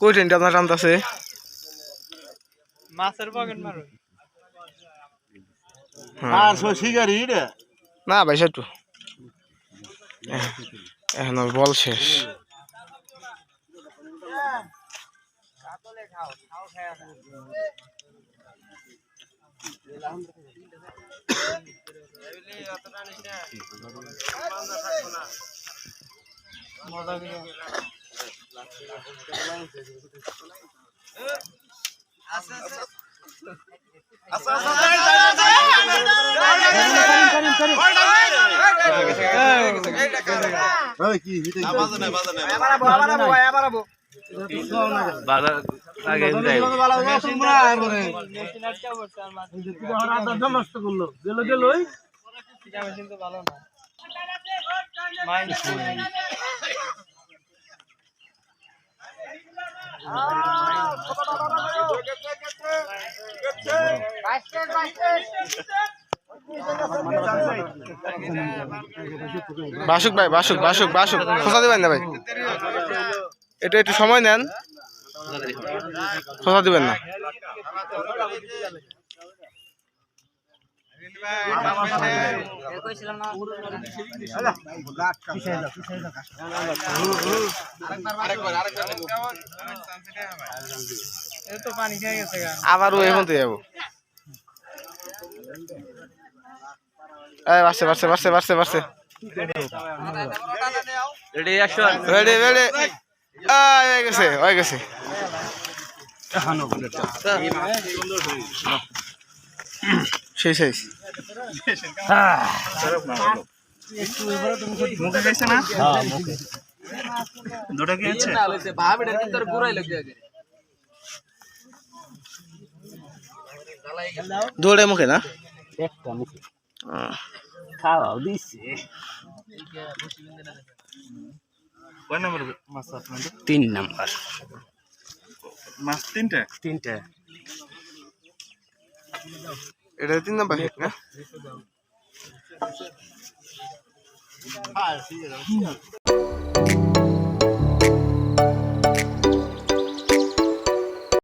কই ট্রেনটা আপনার টানতেছে? মাছের পকেট মারো। আর সো শিকারি রে। না ভাই সেটু এখন বল শেষ। কি বাজার আগে যাই নষ্ট করল গেল তো ভালো না বাসুক ভাই, বাসুক বাসুক বাসুক। খোঁচা দিবেন না ভাই? এটা একটু সময় নেন। খোঁচা দিবেন না। আবারও এখন তো যাব। এই বাড়ছে বাড়ছে বাড়ছে বাড়ছে বাড়ছে। রেডি অ্যাকশন রেডি রেডি হয়ে গেছে হয়ে গেছে। সেই শেষ মুখে গেছে না? দুটো কি আছে? দৌড়ে মুখে না? একটা মুখে আহ, খাওয়াও দিছে কয় নম্বর মাছ আপনাদের? তিন নাম্বার। মাছ তিনটা? তিনটা। এটা তিন নাম্বার হিট না